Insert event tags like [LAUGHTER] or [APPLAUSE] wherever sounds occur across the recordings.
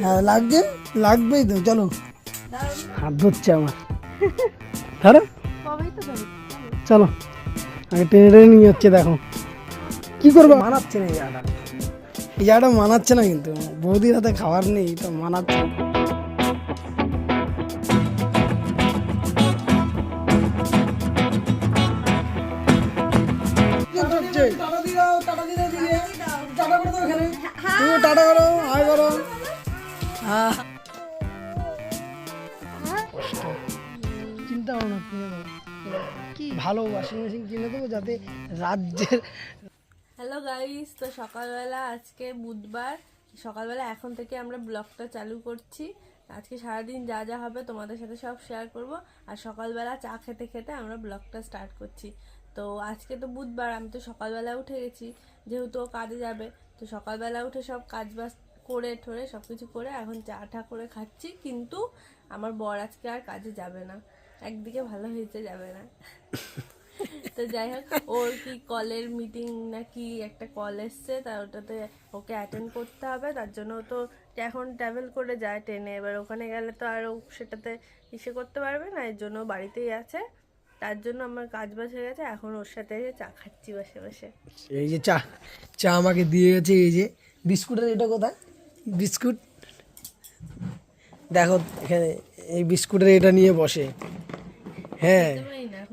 হ্যাঁ লাগবে? লাগবেই তো চলো। হাত ধরছে আমার। [LAUGHS] ধরো। চলো। আগে টেনে টেনে নিয়ে যাচ্ছে দেখো। কি করব? মানাচ্ছে না এই জায়গাটা। এই জায়গাটা মানাচ্ছে না কিন্তু। বৌদির হাতে খাবার নেই তো মানাচ্ছে চিন্তা করো না কিনে দেবো ভালো ওয়াশিং মেশিন কিনে দেবো যাতে রাজ্যের হ্যালো গাইস তো সকালবেলা আজকে বুধবার। সকালবেলা এখন থেকে আমরা ব্লগটা চালু করছি। আজকে সারাদিন যা যা হবে তোমাদের সাথে সব শেয়ার করব। আর সকালবেলা চা খেতে খেতে আমরা ব্লগটা স্টার্ট করছি। তো আজকে তো বুধবার, আমি তো সকালবেলা উঠে গেছি। যেহেতু কাজে যাবে, তো সকালবেলা উঠে সব কাজ বাজ করে ঠরে সব কিছু করে এখন চা টা করে খাচ্ছি কিন্তু আমার বর আজকে আর কাজে যাবে না। একদিকে ভালো হয়েছে যাবে না। [LAUGHS] তো যাই হোক ওর কি কলের মিটিং নাকি একটা কল এসছে তা ওটাতে ওকে অ্যাটেন্ড করতে হবে তার জন্য তো এখন ট্রাভেল করে যায় ট্রেনে। এবার ওখানে গেলে তো আর ও সেটাতে ইসে করতে পারবে না এর জন্য বাড়িতেই আছে। তার জন্য আমার কাজ বাস হয়ে গেছে এখন ওর সাথে এসে চা খাচ্ছি বসে বসে। এই যে চা চা আমাকে দিয়ে গেছে এই যে বিস্কুটের এটা কোথায়? বিস্কুট। দেখো, এখানে এই বিস্কুটের এটা নিয়ে বসে। হ্যাঁ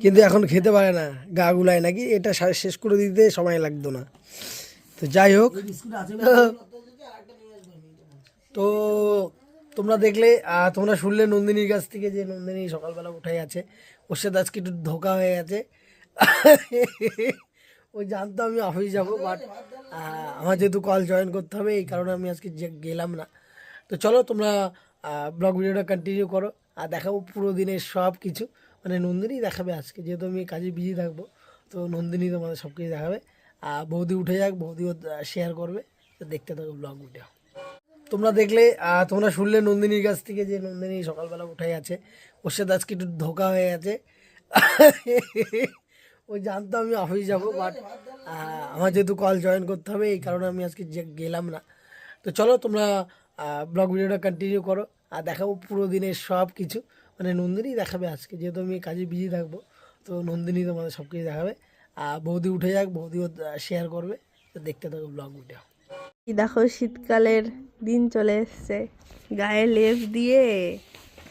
কিন্তু এখন খেতে পারে না, গা গুলায় নাকি। এটা শেষ করে দিতে সময় লাগতো না। তো যাই হোক, তো তোমরা দেখলে তোমরা শুনলে নন্দিনীর কাছ থেকে যে নন্দিনী সকালবেলা উঠে গেছে। ওর সাথে আজকে একটু ধোকা হয়ে গেছে। ওই জানতো আমি অফিস যাব বাট আমার যেহেতু কল জয়েন করতে হবে, এই কারণে আমি আজকে গেলাম না। তো চলো তোমরা ব্লগ ভিডিওটা কন্টিনিউ করো। আর দেখাবো পুরো দিনের সব কিছু। মানে নন্দিনী দেখাবে আজকে, যেহেতু আমি কাজে বিজি থাকব, তো নন্দিনী তোমাদের সব কিছু দেখাবে। আর বৌদি উঠে যাক, বৌদিও শেয়ার করবে। দেখতে থাকো ব্লগ ভিডিও তোমরা দেখলে তোমরা শুনলে নন্দিনীর কাছ থেকে যে নন্দিনী সকালবেলা উঠে গেছে। ওর সাথে আজকে একটু ধোকা হয়ে গেছে। [LAUGHS] ওই জানতো আমি অফিস যাব বাট আমার যেহেতু কল জয়েন করতে হবে, এই কারণে আমি আজকে গেলাম না। তো চলো তোমরা ব্লগ ভিডিওটা কন্টিনিউ করো। আর দেখাবো পুরো দিনের সব কিছু মানে নন্দিনী দেখাবে আজকে, যেহেতু আমি কাজে বিজি থাকব, তো নন্দিনী তোমাদের সব কিছু দেখাবে। আর বৌদি উঠে যাক, বৌদিও শেয়ার করবে। তো দেখতে থাকো ব্লগ ভিডিও দেখো শীতকালের দিন চলে এসছে। গায়ে লেপ দিয়ে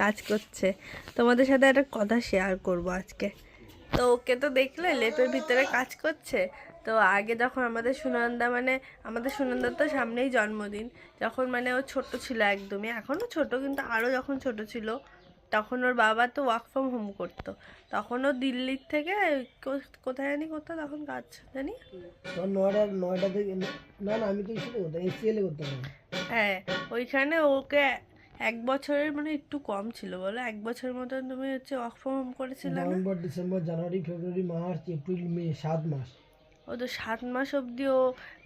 কাজ করছে। তোমাদের সাথে একটা কথা শেয়ার করব আজকে। তো ওকে তো দেখলে লেপের ভিতরে কাজ করছে? তো আগে যখন আমাদের সুনন্দা মানে আমাদের সুনন্দার তো সামনেই জন্মদিন যখন মানে ও ছোট ছিল একদমই এখনও ছোট কিন্তু আরও যখন ছোট ছিল তখন ওর বাবা তো ওয়ার্ক ফ্রম হোম করতো। তখন ও দিল্লির থেকে কোথায় জানি করতো তখন কাজ জানি? নয়টা নয়টা থেকে না না আমি তো এসিএলে করতাম হ্যাঁ ওইখানে ওকে এক বছরের মানে একটু কম ছিল বলো এক বছর মতন তুমি হচ্ছে ওয়ার্ক ফ্রম হোম করেছিলে November December January February March April May সাত মাস। ও তো সাত মাস অবধি ও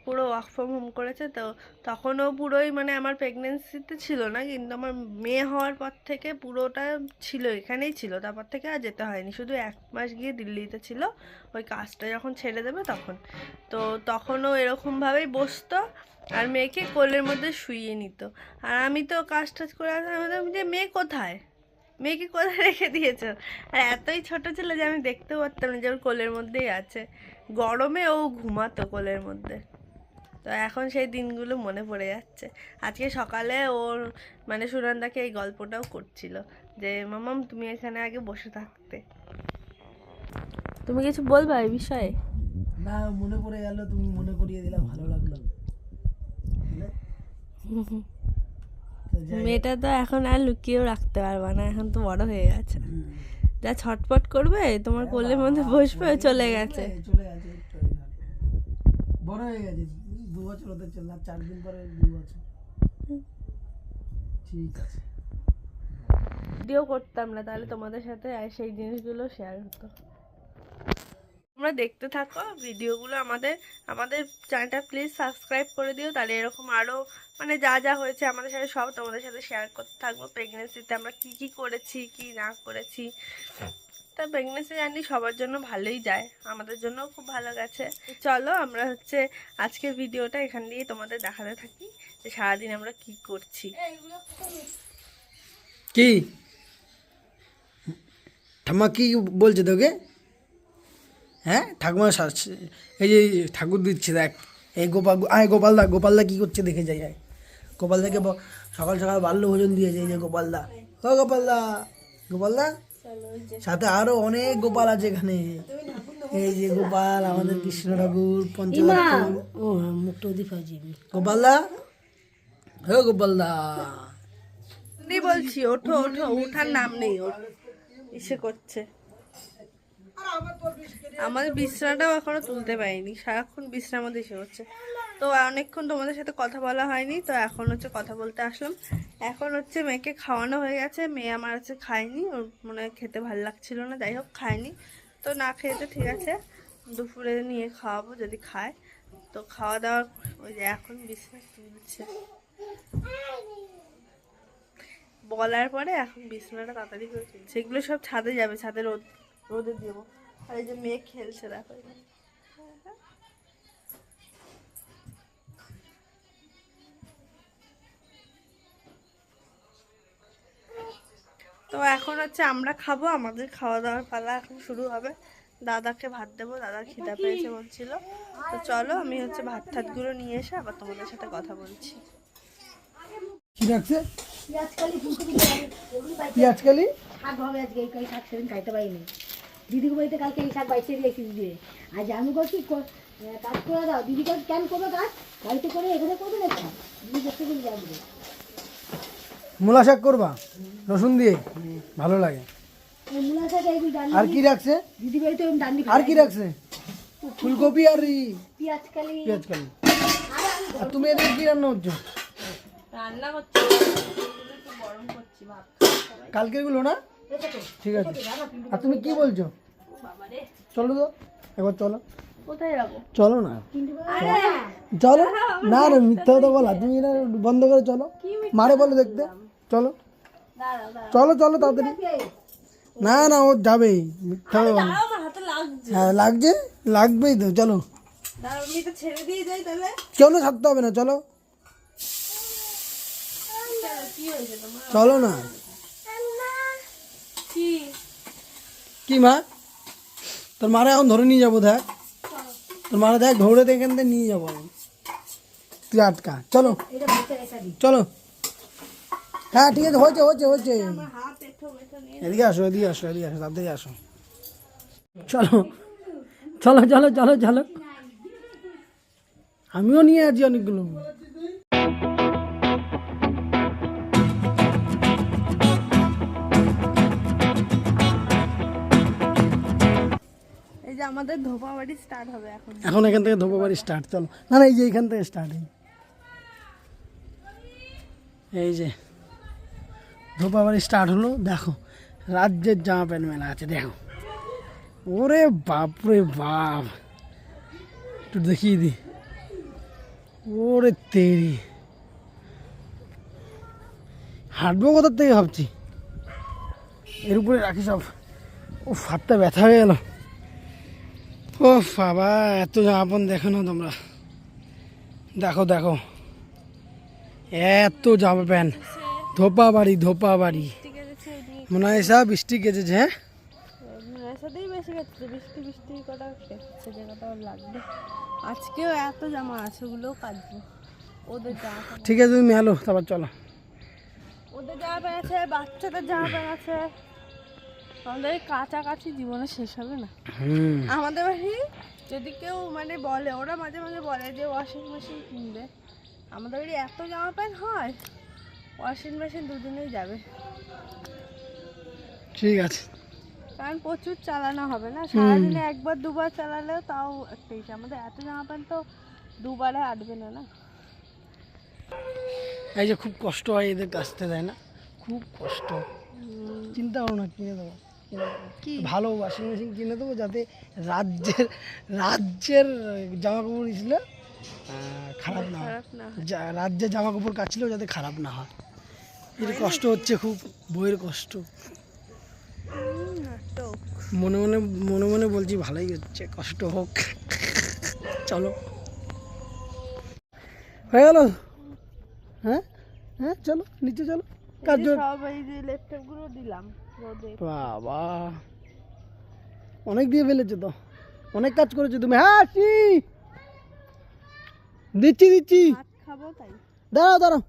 পুরো ওয়ার্ক ফ্রম হোম করেছে, তো তখন ও পুরোই মানে আমার প্রেগনেন্সিতে ছিল না, কিন্তু আমার মেয়ে হওয়ার পর থেকে পুরোটা ছিল, এখানেই ছিল। তারপর থেকে আর যেতে হয়নি, শুধু এক মাস গিয়ে দিল্লিতে ছিল, ওই কাজটা যখন ছেড়ে দেবে তখন। তো তখনও এরকমভাবেই বসতো আর মেয়েকে কোলের মধ্যে শুইয়ে নিত। আর আমি তো কাজ টাজ করে আসলাম যে, মেয়ে কোথায়? মেয়েকে কোথায় রেখে দিয়েছ? আর এতই ছোট ছিল যে আমি দেখতেও পারতাম না যে ওর কোলের মধ্যেই আছে। গরমে ও ঘুমাতো কোলের মধ্যে। তো এখন সেই দিনগুলো মনে পড়ে যাচ্ছে। আজকে সকালে ওর মানে সুনন্দাকে এই গল্পটাও করছিল যে মামাম তুমি এখানে আগে বসে থাকতে। তুমি কিছু বলবা এই বিষয়ে? না মনে পড়ে গেল তুমি মনে করিয়ে দিলে ভালো লাগল। মেয়েটা তো এখন আর লুকিয়েও রাখতে পারবে না এখন তো বড় হয়ে গেছে। যা ছটপট করবে তোমার কোলের মধ্যে বসবে চলে গেছে। চলে গেছে। বড় হয়ে গেছে দু বছর হতে চলল চার দিন পরে দু বছর। ঠিক আছে। ভিডিও করতাম না তাহলে তোমাদের সাথে সেই জিনিসগুলো শেয়ার হতো। তোমরা দেখতে থাকো, ভিডিওগুলো আমাদের আমাদের চ্যানেলটা প্লিজ সাবস্ক্রাইব করে দিও, তাহলে এরকম আরও মানে যা যা হয়েছে আমাদের সাথে সব তোমাদের সাথে শেয়ার করতে থাকব। প্রেগনেন্সিতে আমরা কি কি করেছি, কি না করেছি। তা প্রেগনেন্সি জানি সবার জন্য ভালোই যায়, আমাদের জন্যও খুব ভালো গেছে। চলো আমরা হচ্ছে আজকের ভিডিওটা এখান দিয়ে তোমাদের দেখাতে থাকি যে সারাদিন আমরা কি করছি। কি? ঠাম্মা কি বলছে তোকে? হ্যাঁ? ঠাকুমা এই যে ঠাকুর দিচ্ছে দেখ এই গোপাল আয় গোপালদা গোপালদা কি করছে দেখে যাই আয়। গোপালদাকে ব- সকাল সকাল বাল্য ভোজন দিয়েছে এই যে গোপালদা ও গোপালদা গোপালদা সাথে আরও অনেক গোপাল আছে এখানে। এই যে গোপাল আমাদের কৃষ্ণ ঠাকুর গোপালদা হে গোপালদা বলছি ওঠো ওঠো ওঠার নাম নেই ওর ইসে করছে। আমাদের বিশ্রামটাও এখনও তুলতে পারিনি। সারাক্ষণ বিশ্রাম মধ্যে এসে হচ্ছে। তো অনেকক্ষণ তোমাদের সাথে কথা বলা হয়নি, তো এখন হচ্ছে কথা বলতে আসলাম। এখন হচ্ছে মেয়েকে খাওয়ানো হয়ে গেছে। মেয়ে আমার হচ্ছে খায়নি। ওর মনে খেতে ভালো লাগছিল না, যাই হোক খায়নি। তো না খেয়েছে ঠিক আছে। দুপুরে নিয়ে খাওয়াবো যদি খায়। তো খাওয়া দাওয়া ওই যে এখন বিশ্রাম তুলছে বলার পরে এখন বিছানাটা তাড়াতাড়ি করে তুলছে। এগুলো সব ছাদে যাবে, ছাদে রোদ, রোদে দেবো। আর এই যে মেয়ে খেলছে দেখো তো এখন হচ্ছে আমরা খাব আমাদের খাওয়া দাওয়ার পালা এখন শুরু হবে। দাদাকে ভাত দেবো দাদা খিদা পেয়েছে বলছিল। তো চলো আমি হচ্ছে ভাত ঠাতগুলো নিয়ে এসে আবার তোমাদের সাথে কথা বলছি। কি রাখছে? পেঁয়াজকালি পেঁয়াজকালি শাক হবে আজকে এই কই শাক সেদিন খাইতে পারিনি। দিদিকে বাড়িতে কালকে এই শাক বাইছে দিয়েছি দিয়ে আজ আমি করছি কাজ করে দাও। দিদি কাজ কেন করবে কাজ? বাড়িতে করে এখানে করবে না কেন? দিদি যাবে। মূলা শাক করবা? রসুন দিয়ে? ভালো লাগে। মূলা শাক এই ডান্ডি আর কি রাখছে? দিদি বাড়িতে ওই ডান্ডি আর কি রাখছে? ফুলকপি আর পেঁয়াজকালি পেঁয়াজকালি আর তুমি এদিকে কি রান্না হচ্ছে রান্না করছি। গরম করছি ভাত কালকেরগুলো না? ঠিক আছে। আর তুমি কি বলছো? চলো তো একবার চলো। চলো না। চলো। না না মিথ্যা কথা বলা। তুমি এটা বন্ধ করে চলো। মারে বলো দেখতে। চলো। চলো চলো তাড়াতাড়ি। না না ও যাবেই। মিথ্যা কথা হ্যাঁ লাগছে? লাগবেই তো চলো। চলো ছাড়তে হবে না চলো। তোমার? চলো না। কি? মা? তোর মারা এখন ধরে নিয়ে যাব দেখ। তোর মারা দেখ ধরে দেখে এখান থেকে নিয়ে যাব আমি। তুই আটকা। চলো। চলো। হ্যাঁ ঠিক আছে হয়েছে হয়েছে হয়েছে। এদিকে আসো এদিকে আসো এদিকে আসো তাড়াতাড়ি আসো। চলো। চলো চলো চলো চলো। আমিও নিয়ে আছি অনেকগুলো। আমাদের ধোপা বাড়ি স্টার্ট হবে এখন। এখন এখান থেকে ধোপা বাড়ি স্টার্ট চলো। না না, এই যে এখান থেকে স্টার্ট এই। যে ধোপা বাড়ি স্টার্ট হলো, দেখো, রাজ্যের জামা প্যান্ট মেলা আছে, দেখো। ওরে বাপ রে বাপ। একটু দেখিয়ে দি ওরে তেরি। হাঁটবো কোথার থেকে ভাবছি? এর উপরে রাখি সব। ও, হাতটা ব্যথা হয়ে গেল। ও বাবা এত জামাপন দেখো না তোমরা। দেখো দেখো। এত জামা প্যান্ট ধোপা বাড়ি ধোপা বাড়ি ঠিক আছে মনে হয়? সব বৃষ্টি গেছে হ্যাঁ আজকেও এত জামা আছে ওগুলোও কাটবো ওদের জামা ঠিক আছে তুমি মেলো তারপর চলো। ওদের জামা প্যান্ট আছে বাচ্চাদের জামা প্যান্ট আছে। আমাদের কাছাকাছি জীবনে শেষ হবে না। আমাদের বাড়ি যদি কেউ মানে বলে ওরা মাঝে মাঝে বলে যে ওয়াশিং মেশিন কিনবে। আমাদের বাড়ি এত জামা প্যান্ট হয় ওয়াশিং মেশিন দুদিনেই যাবে। ঠিক আছে। কারণ প্রচুর চালানো হবে না। সারাদিনে একবার দুবার চালালেও তাও একটা আমাদের এত জামা প্যান্ট তো দুবারে আটবে না না? এই যে খুব কষ্ট হয় এদের কাচতে দেয় না? খুব কষ্ট। চিন্তা ভাবনা কিনে দেবো। কিনে কি? ভালো ওয়াশিং মেশিন কিনে দেবো যাতে রাজ্যের রাজ্যের জামা কাপড় ছিল খারাপ না হয়। না যা- রাজ্যের জামা কাপড় কাচলেও যাতে খারাপ না হয়। এর কষ্ট হচ্ছে খুব বইয়ের কষ্ট। মনে মনে মনে মনে বলছি ভালোই হচ্ছে কষ্ট হোক। চলো। হয়ে গেল? হ্যাঁ? হ্যাঁ চলো নিচে চলো। কাজ সব এই যে ল্যাপটপ দিলাম। বাবা। অনেক দিয়ে ফেলেছো তো? অনেক কাজ করেছ তুমি। হ্যাঁ দিচ্ছি দিচ্ছি। খাব তাই? দাঁড়াও দাঁড়াও।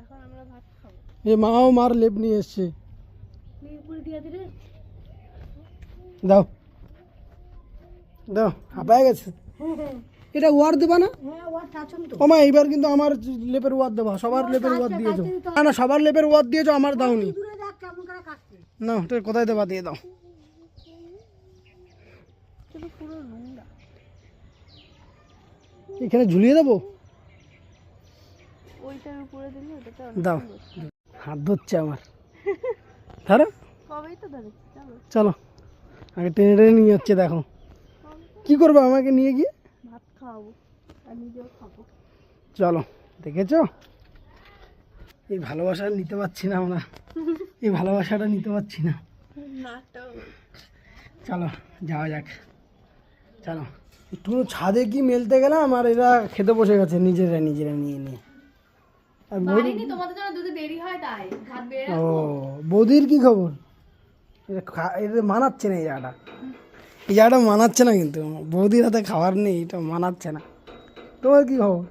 এখন আমরা ভাত খাব। এ মাও মার লেপ নিয়ে এসছে। দাও। দাও হাঁপায় গেছে। এটা ওয়ার দেবা না? হ্যাঁ ওমা এইবার কিন্তু আমার লেপের ওয়ার দেবা। সবার লেপের ওয়ার দিয়েছ। না না সবার লেপের ওয়ার দিয়েছ আমার দাওনি। দূরে দেখ কেমন করে কাটছে? না ওটা কোথায় দেবা? দিয়ে দাও। পুরো নোংরা। এখানে ঝুলিয়ে দেবো? ওইটার উপরে দিলে ওটাতে দাও। হাত ধরছে আমার। ধরো। কবেই তো ধরেছি চলো। চলো। আগে টেনে টেনে নিয়ে যাচ্ছে দেখো। কি করব আমাকে নিয়ে গিয়ে? ভাত খাওয়াবো আর নিজেও খাব। চলো দেখেছ? এই ভালোবাসা নিতে পারছি না আমরা। এই ভালোবাসাটা নিতে পারছি না। চলো যাওয়া যাক। চলো। একটু ছাদে কি মেলতে গেলাম আর এরা খেতে বসে গেছে নিজেরা নিজেরা নিয়ে নিয়ে। আর ও বৌদির কি খবর? এটা মানাচ্ছে না এই জায়গাটা। এই জায়গাটা মানাচ্ছে না কিন্তু। বৌদির হাতে খাবার নেই এটা মানাচ্ছে না। তোমার কি খবর?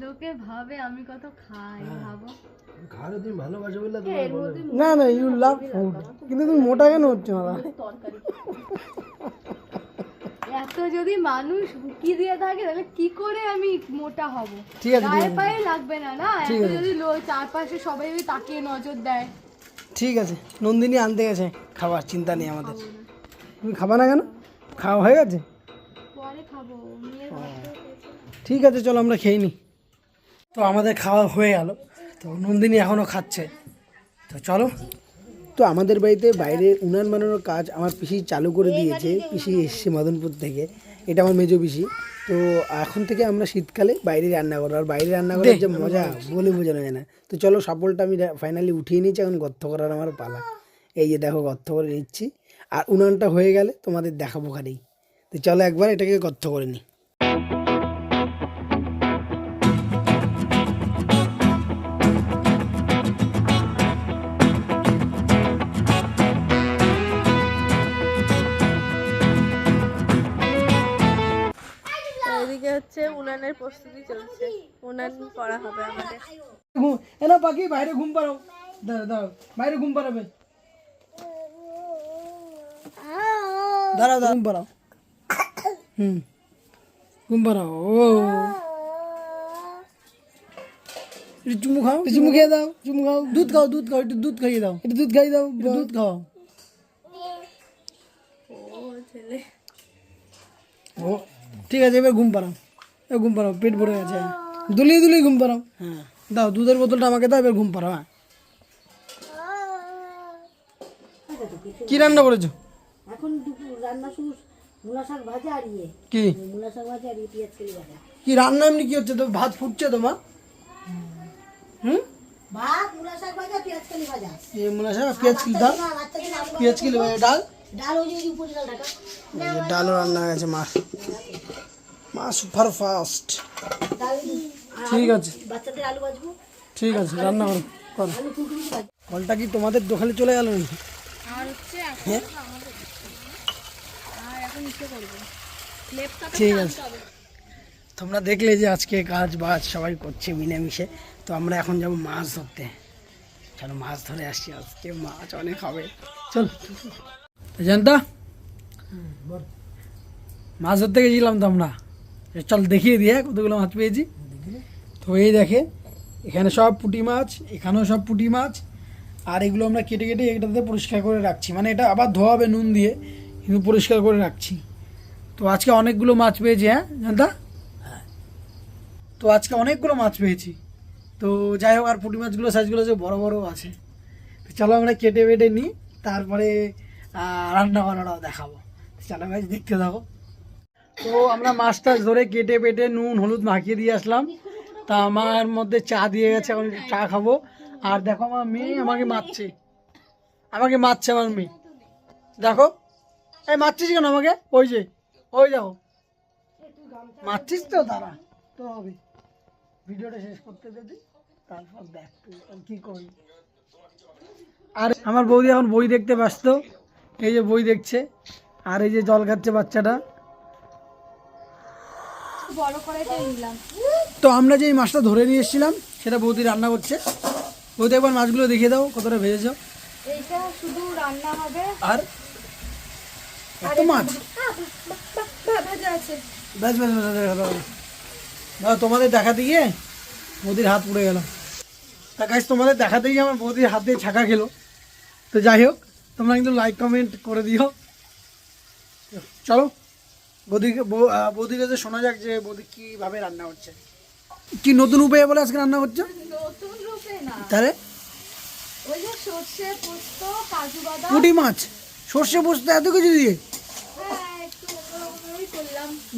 লোকে ভাবে আমি কত খাই ভাবো। না না ইউ লাভ ফুড কিন্তু তুমি মোটা কেন হচ্ছে না এত যদি মানুষ হুকি দিয়ে থাকে তাহলে কি করে আমি মোটা হব? ঠিক আছে গায়ে পায়ে লাগবে না না? এত যদি লোক চারপাশে সবাই যদি তাকিয়ে নজর দেয়। ঠিক আছে নন্দিনী আনতে গেছে খাবার চিন্তা নেই আমাদের। তুমি খাবা না কেন? খাওয়া হয়ে গেছে? পরে খাব ঠিক আছে চলো আমরা খেয়ে নিই তো আমাদের খাওয়া হয়ে গেল। তো নন্দিনী এখনও খাচ্ছে। তো চলো। তো আমাদের বাড়িতে বাইরে উনান বানানোর কাজ আমার পিসি চালু করে দিয়েছে। পিসি এসছে মদনপুর থেকে। এটা আমার মেজো পিসি। তো এখন থেকে আমরা শীতকালে বাইরে রান্না করব। আর বাইরে রান্না করার যে মজা বলে বোঝানো যায় না। তো চলো সাপোলটা আমি ফাইনালি উঠিয়ে নিয়েছি। এখন গর্ত করার আমার পালা। এই যে দেখো গর্ত করে নিচ্ছি। আর উনানটা হয়ে গেলে তোমাদের দেখাবো খানেই তো চলো একবার এটাকে গর্ত করে নিই। হচ্ছে উনানের প্রস্তুতি চলছে। উনান করা হবে আমাদের। ঘুম এ না পাখি বাইরে ঘুম পাড়াও। দাঁড়াও দাঁড়াও বাইরে ঘুম পাড়াবে। দাঁড়াও দাঁড়াও। ঘুম পাড়াও। হুম। ঘুম পাড়াও ও। চুমু খাও চুমু খেয়ে দাও। চুমু খাও। দুধ খাও দুধ খাও একটু দুধ খাইয়ে দাও। একটু দুধ খাইয়ে দাও দুধ খাও। ও ঠিক আছে এবার ঘুম পাড়াও। ঘুম পাড়াও পেট ভরে গেছে। দুলিয়ে দুলিয়ে ঘুম পাড়াও। হ্যাঁ। দাও দুধের বোতলটা আমাকে দাও এবার ঘুম পাড়াও হ্যাঁ। কি রান্না করেছ? এখন রান্না শুরু মূলা শাক ভাজা আর ইয়ে। কি? মূলা শাক ভাজা আর ইয়ে পেঁয়াজ কেলি ভাজা কি রান্না এমনি কি হচ্ছে? তো ভাত ফুটছে তোমার? হুম? ভাত মূলা শাক ভাজা পেঁয়াজ কেলি ভাজা। এই হয় পেঁয়াজ কিল দাও না বাচ্চাকে ভাজা। কিল ডাল? ডাল ওই যে উপরে ডাল ঢাকা ডালও রান্না হয়ে গেছে মা। মা সুপার ফাস্ট ঠিক আছে। বাচ্চাদের আলু ভাজবো। ঠিক আছে রান্না করো করো। কলটা কি তোমাদের দোকানে চলে গেল নাকি? আর হচ্ছে হ্যাঁ? আর এখন ইচ্ছে করব। লেপটা ঠিক আছে। তোমরা দেখলে যে আজকে কাজ বাজ সবাই করছে মিলেমিশে। তো আমরা এখন যাব মাছ ধরতে। চলো মাছ ধরে আসছি আজকে মাছ অনেক হবে। চল। জানতা মাছ ধরতে গেছিলাম তো আমরা। চল দেখিয়ে দিয়ে কতগুলো মাছ পেয়েছি। তো এই দেখে, এখানে সব পুঁটি মাছ, এখানেও সব পুঁটি মাছ, আর এগুলো আমরা কেটে কেটে এটাতে পরিষ্কার করে রাখছি। মানে এটা আবার ধোয়া হবে নুন দিয়ে, কিন্তু পরিষ্কার করে রাখছি। তো আজকে অনেকগুলো মাছ পেয়েছি হ্যাঁ জানতা? তো আজকে অনেকগুলো মাছ পেয়েছি। তো যাই হোক, আর পুঁটি মাছগুলো, সাইজগুলো যে বড় বড় আছে। তো চলো আমরা কেটে বেটে নিই, তারপরে রান্না বান্নাটাও দেখাবো। চলো ভাই, দেখতে থাকো। তো আমরা মাছ টাছ ধরে কেটে পেটে নুন, হলুদ মাখিয়ে দিয়ে আসলাম। তা আমার মধ্যে চা দিয়ে গেছে, এখন চা খাব। আর দেখো আমার মেয়ে আমাকে মারছে। আমাকে মারছে আমার মেয়ে। দেখো। এই মারছিস কেন আমাকে? ওই যে, ওই দেখো। মারছিস তো তারা তো হবে। ভিডিওটা শেষ করতে যদি তারপর দেখ কি করি। আর আমার বৌদি এখন বই দেখতে ব্যস্ত। এই যে বই দেখছে। আর এই যে জল খাচ্ছে বাচ্চাটা। বড় কড়াইতে নিলাম। তো আমরা যে এই মাছটা ধরে নিয়ে এসেছিলাম সেটা বৌদি রান্না করছে। বৌদি একবার মাছগুলো দেখিয়ে দাও কতটা ভেজেছ। এইটা শুধু রান্না হবে। আর এত মাছ? ভাজা আছে ব্যাস ব্যাস ব্যাস দেখা দাও দাও তোমাদের দেখাতে গিয়ে বৌদির হাত পুড়ে গেল তা গাছ তোমাদের দেখাতে গিয়ে আমার বৌদির হাত দিয়ে ছাকা খেলো তো যাই হোক তোমরা কিন্তু লাইক কমেন্ট করে দিও চলো বৌদিকে বৌদির কাছে শোনা যাক যে বৌদি কীভাবে রান্না হচ্ছে কি নতুন উপায়ে বলে আজকে রান্না করছ? নতুন রূপে না। তাহলে? ওই যে সর্ষে পোস্ত কাজু বাদাম। পুঁটি মাছ। সর্ষে পোস্ত এত কিছু দিয়ে? হ্যাঁ একটু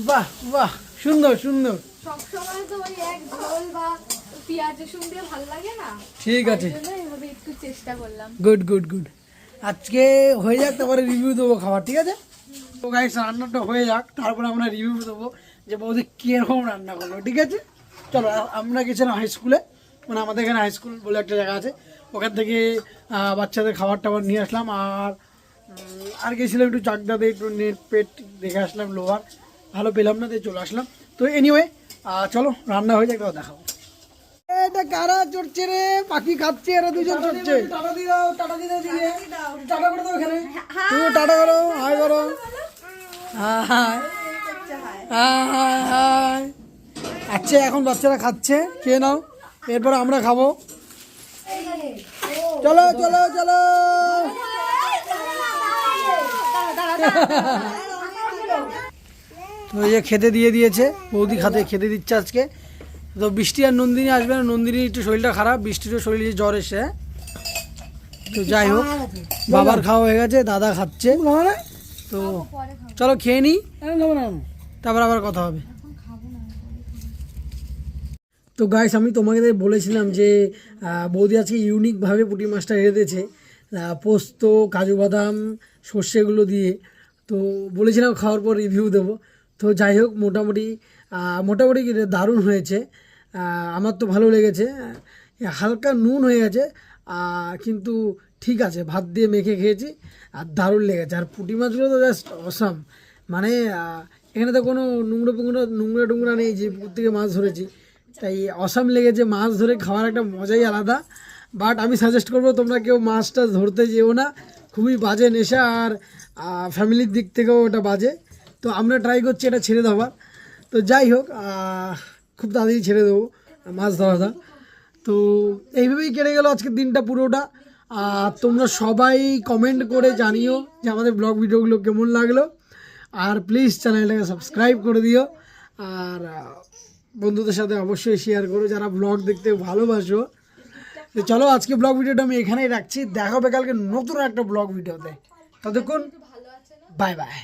বাহ বাহ সুন্দর সুন্দর। সবসময় তো ওই এক ঝোল বা পেঁয়াজ রসুন দিয়ে ভালো লাগে না। ঠিক আছে। এইভাবে একটু চেষ্টা করলাম। Good good good. আজকে হয়ে যাক তারপরে রিভিউ দেবো খাবার ঠিক আছে? তো গাইস রান্নাটা হয়ে যাক তারপরে আমরা রিভিউ দেবো যে বৌদি কীরকম রান্না করল ঠিক আছে? চলো আমরা গেছিলাম হাই স্কুলে মানে আমাদের এখানে হাই স্কুল বলে একটা জায়গা আছে। ওখান থেকে বাচ্চাদের খাবার টাবার নিয়ে আসলাম আর আর গেছিলাম একটু চাকদাতে একটু নেট পেট দেখে আসলাম লোহার। ভালো পেলাম না তাই চলে আসলাম। তো এনিওয়ে চলো রান্না হয়ে যাক তাও দেখাবো। এটা কারা চড়ছে রে? পাখি খাচ্ছে এরা দুজন চড়ছে। টাটা দিয়ে দাও টাটা দিয়ে দাও। টাটা করে দাও এখানে তুমি টাটা করো হাই করো। হাই হাই আচ্ছা এখন বাচ্চারা খাচ্ছে খেয়ে নাও এরপর আমরা খাব। চলো চলো চলো। তো এই যে খেতে দিয়ে দিয়েছে বৌদি খাতে খেতে দিচ্ছে আজকে। তো বৃষ্টি আর নন্দিনী আসবে না নন্দিনীর একটু শরীরটা খারাপ বৃষ্টিরও শরীরে জ্বর এসে তো যাই হোক বাবার খাওয়া হয়ে গেছে দাদা খাচ্ছে। তো চলো খেয়ে নিই তারপর আবার কথা হবে। তো গাইস আমি তোমাকে বলেছিলাম যে বৌদি আজকে ইউনিকভাবে পুঁটি মাছটা রেঁধেছে পোস্ত কাজু বাদাম সর্ষেগুলো দিয়ে। তো বলেছিলাম খাওয়ার পর রিভিউ দেবো। তো যাই হোক মোটামুটি মোটামুটি দারুণ হয়েছে। আমার তো ভালো লেগেছে। হালকা নুন হয়ে গেছে। কিন্তু ঠিক আছে, ভাত দিয়ে মেখে খেয়েছি আর দারুণ লেগেছে। আর পুঁটি মাছগুলো তো জাস্ট অসাম মানে এখানে তো কোনো নোংরা পুংরা, নোংরা টুংরা নেই যে পুকুর থেকে মাছ ধরেছি। তাই অসাম লেগেছে, মাছ ধরে খাওয়ার একটা মজাই আলাদা। বাট আমি সাজেস্ট করব, তোমরা কেউ মাছটা ধরতে যেও না। খুবই বাজে নেশা আর ফ্যামিলির দিক থেকেও ওটা বাজে। তো আমরা ট্রাই করছি, এটা ছেড়ে দেওয়ার। তো যাই হোক খুব তাড়াতাড়ি ছেড়ে দেবো মাছ ধরাটা। তো এইভাবেই কেটে গেল আজকের দিনটা পুরোটা। আর তোমরা সবাই কমেন্ট করে জানিও যে আমাদের ব্লগ ভিডিওগুলো কেমন লাগল। আর প্লিজ চ্যানেলটাকে সাবস্ক্রাইব করে দিও। আর বন্ধুদের সাথে অবশ্যই শেয়ার করো যারা ব্লগ দেখতে ভালোবাসো। তো চলো আজকে ব্লগ ভিডিওটা আমি এখানেই রাখছি। দেখা হবে কালকে নতুন একটা ব্লগ ভিডিওতে ততক্ষণ বাই বাই